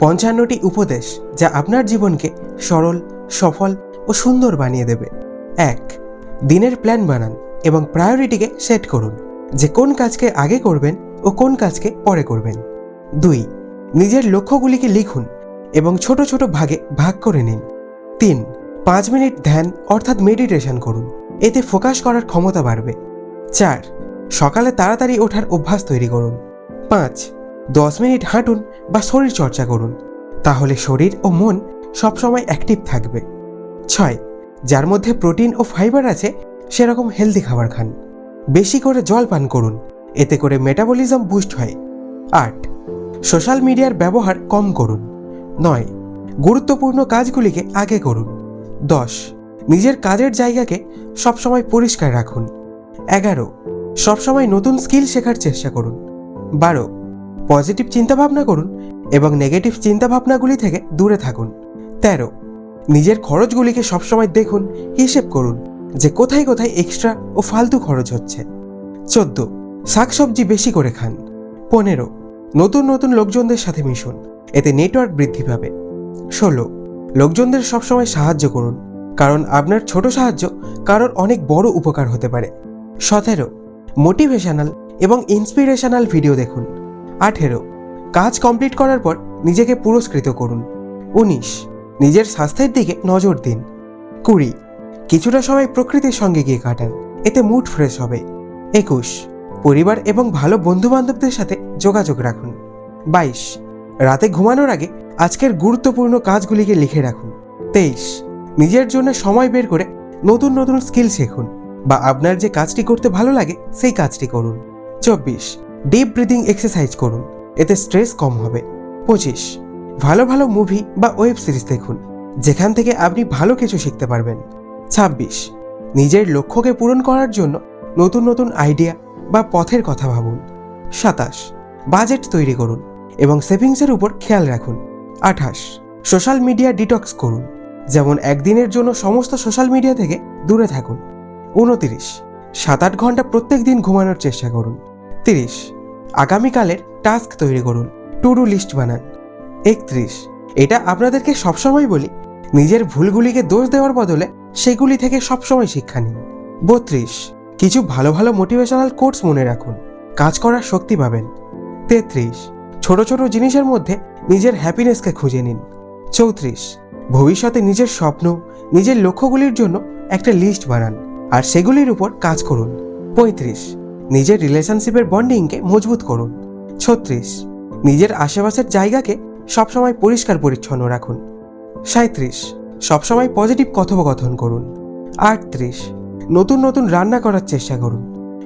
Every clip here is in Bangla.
পঞ্চান্নটি উপদেশ যা আপনার জীবনকে সরল, সফল ও সুন্দর বানিয়ে দেবে। এক, দিনের প্ল্যান বানান এবং প্রায়োরিটিকে সেট করুন যে কোন কাজকে আগে করবেন ও কোন কাজকে পরে করবেন। দুই, নিজের লক্ষ্যগুলিকে লিখুন এবং ছোট ছোট ভাগে ভাগ করে নিন। তিন, পাঁচ মিনিট ধ্যান অর্থাৎ মেডিটেশন করুন, এতে ফোকাস করার ক্ষমতা বাড়বে। চার, সকালে তাড়াতাড়ি ওঠার অভ্যাস তৈরি করুন। পাঁচ দশ মিনিট হাঁটুন বা শরীর চর্চা করুন। তাহলে শরীর ও মন সবসময় অ্যাক্টিভ থাকবে। ছয়, যার মধ্যে প্রোটিন ও ফাইবার আছে, সেরকম হেলদি খাবার খান। বেশি করে জল পান করুন, এতে করে মেটাবলিজম বুস্ট হয়। আট সোশ্যাল মিডিয়ার ব্যবহার কম করুন। নয়, গুরুত্বপূর্ণ কাজগুলিকে আগে করুন। দশ, নিজের কাজের জায়গাকে সবসময় পরিষ্কার রাখুন। এগারো, সবসময় নতুন স্কিল শেখার চেষ্টা করুন। বারো পজিটিভ চিন্তাভাবনা করুন এবং নেগেটিভ চিন্তাভাবনাগুলি থেকে দূরে থাকুন। তেরো, নিজের খরচগুলিকে সবসময় দেখুন, হিসেব করুন যে কোথায় কোথায় এক্সট্রা ও ফালতু খরচ হচ্ছে। চোদ্দ, শাকসবজি বেশি করে খান। পনেরো, নতুন নতুন লোকজনদের সাথে মিশুন, এতে নেটওয়ার্ক বৃদ্ধি পাবে। ষোলো, লোকজনদের সবসময় সাহায্য করুন, কারণ আপনার ছোট সাহায্য কারোর অনেক বড় উপকার হতে পারে। সতেরো মোটিভেশনাল এবং ইন্সপিরেশনাল ভিডিও দেখুন। আঠেরো কাজ কমপ্লিট করার পর নিজেকে পুরস্কৃত করুন। উনিশ। নিজের স্বাস্থ্যের দিকে নজর দিন। কুড়ি। কিছুটা সময় প্রকৃতির সঙ্গে গিয়ে কাটান। এতে মুড ফ্রেশ হবে। একুশ। পরিবার এবং ভালো বন্ধু বান্ধবদের সাথে যোগাযোগ রাখুন। বাইশ। রাতে ঘুমানোর আগে আজকের গুরুত্বপূর্ণ কাজগুলিকে লিখে রাখুন। তেইশ। নিজের জন্য সময় বের করে নতুন নতুন স্কিল শেখুন বা আপনার যে কাজটি করতে ভালো লাগে সেই কাজটি করুন। চব্বিশ। ডিপ ব্রিদিং এক্সারসাইজ করুন। এতে স্ট্রেস কম হবে। পঁচিশ। ভালো ভালো মুভি বা ওয়েব সিরিজ দেখুন, যেখান থেকে আপনি ভালো কিছু শিখতে পারবেন। ছাব্বিশ। নিজের লক্ষ্যকে পূরণ করার জন্য নতুন নতুন আইডিয়া বা পথের কথা ভাবুন। সাতাশ। বাজেট তৈরি করুন এবং সেভিংসের উপর খেয়াল রাখুন। আঠাশ। সোশ্যাল মিডিয়া ডিটক্স করুন, যেমন একদিনের জন্য সমস্ত সোশ্যাল মিডিয়া থেকে দূরে থাকুন। উনতিরিশ। সাত আট ঘণ্টা প্রত্যেক দিন ঘুমানোর চেষ্টা করুন। তিরিশ। আগামীকালের টাস্ক তৈরি করুন টু ডু লিস্ট বানান। একত্রিশ, এটা আপনাদেরকে সবসময় বলি, নিজের ভুলগুলিকে দোষ দেওয়ার বদলে সেগুলি থেকে সবসময় শিক্ষা নিন। বত্রিশ, কিছু ভালো ভালো মোটিভেশনাল কোর্স মনে রাখুন, কাজ করার শক্তি পাবেন। তেত্রিশ, ছোট ছোট জিনিসের মধ্যে নিজের হ্যাপিনেসকে খুঁজে নিন। চৌত্রিশ, ভবিষ্যতে নিজের স্বপ্ন, নিজের লক্ষ্যগুলির জন্য একটা লিস্ট বানান, আর সেগুলির উপর কাজ করুন। পঁয়ত্রিশ নিজের রিলেশনশিপের বন্ডিংকে মজবুত করুন। ছত্রিশ, নিজের আশেপাশের জায়গাকে সবসময় পরিষ্কার পরিচ্ছন্ন রাখুন। সাঁত্রিশ সবসময় পজিটিভ কথোপকথন করুন। আটত্রিশ, নতুন নতুন রান্না করার চেষ্টা করুন।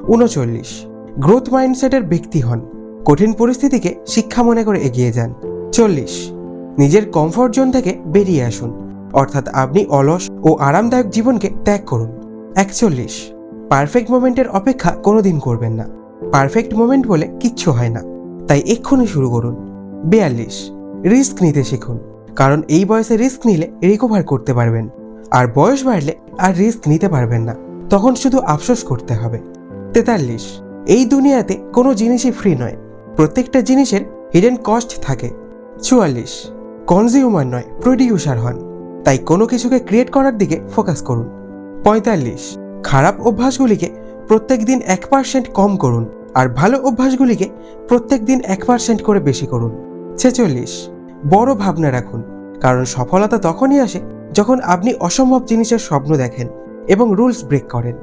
উনচল্লিশ গ্রোথ মাইন্ডসেটের ব্যক্তি হন। কঠিন পরিস্থিতিকে শিক্ষা মনে করে এগিয়ে যান। চল্লিশ, নিজের কমফোর্ট জোন থেকে বেরিয়ে আসুন। অর্থাৎ আপনি অলস ও আরামদায়ক জীবনকে ত্যাগ করুন। একচল্লিশ পারফেক্ট মোমেন্টের অপেক্ষা কোনোদিন করবেন না। পারফেক্ট মোমেন্ট বলে কিচ্ছু হয় না। তাই এক্ষুনি শুরু করুন। বিয়াল্লিশ। রিস্ক নিতে শিখুন। কারণ এই বয়সে রিস্ক নিলে রিকভার করতে পারবেন। আর বয়স বাড়লে আর রিস্ক নিতে পারবেন না। তখন শুধু আফসোস করতে হবে। তেতাল্লিশ। এই দুনিয়াতে কোনো জিনিসই ফ্রি নয়। প্রত্যেকটা জিনিসের হিডেন কস্ট থাকে। চুয়াল্লিশ। কনজিউমার নয় প্রডিউসার হন। তাই কোনো কিছুকে ক্রিয়েট করার দিকে ফোকাস করুন। পঁয়তাল্লিশ। খারাপ অভ্যাসগুলিকে প্রত্যেক দিন এক পার্সেন্ট কম করুন আর ভালো অভ্যাসগুলিকে প্রত্যেক দিন এক পার্সেন্ট করে বেশি করুন। ছেচল্লিশ। বড় ভাবনা রাখুন, কারণ সফলতা তখনই আসে যখন আপনি অসম্ভব জিনিসের স্বপ্ন দেখেন এবং রুলস ব্রেক করেন।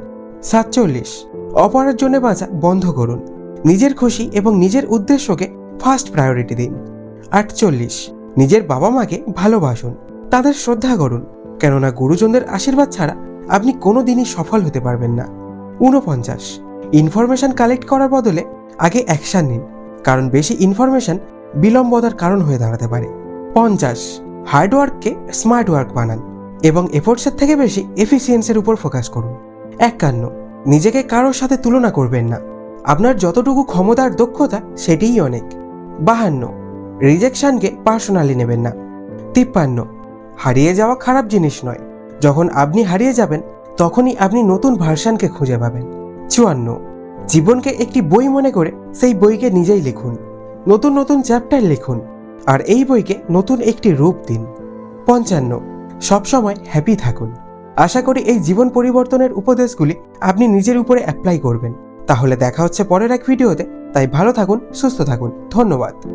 সাতচল্লিশ। অপরের জন্য বাঁচা বন্ধ করুন, নিজের খুশি এবং নিজের উদ্দেশ্যকে ফার্স্ট প্রায়োরিটি দিন। আটচল্লিশ। নিজের বাবা মাকে ভালোবাসুন, তাদের শ্রদ্ধা করুন, কেননা গুরুজনদের আশীর্বাদ ছাড়া আপনি কোনো দিনই সফল হতে পারবেন না। ঊনপঞ্চাশ। ইনফরমেশন কালেক্ট করার বদলে আগে অ্যাকশন নিন, কারণ বেশি ইনফরমেশন বিলম্বতার কারণ হয়ে দাঁড়াতে পারে। পঞ্চাশ। হার্ডওয়ার্ককে স্মার্ট ওয়ার্ক বানান এবং এফোর্টসের থেকে বেশি এফিসিয়েন্সের উপর ফোকাস করুন। একান্ন। নিজেকে কারোর সাথে তুলনা করবেন না। আপনার যতটুকু ক্ষমতার দক্ষতা, সেটিই অনেক। বাহান্ন। রিজেকশনকে পার্সোনালি নেবেন না। তিপ্পান্ন। হারিয়ে যাওয়া খারাপ জিনিস নয়। যখন আপনি হারিয়ে যাবেন, তখনই আপনি নতুন ভার্সানকে খুঁজে পাবেন। চুয়ান্ন। জীবনকে একটি বই মনে করে সেই বইকে নিজেই লিখুন। নতুন নতুন চ্যাপ্টার লিখুন আর এই বইকে নতুন একটি রূপ দিন। পঞ্চান্ন। সবসময় হ্যাপি থাকুন। আশা করি এই জীবন পরিবর্তনের উপদেশগুলি আপনি নিজের উপরে অ্যাপ্লাই করবেন। তাহলে দেখা হচ্ছে পরের এক ভিডিওতে। তাই ভালো থাকুন, সুস্থ থাকুন। ধন্যবাদ।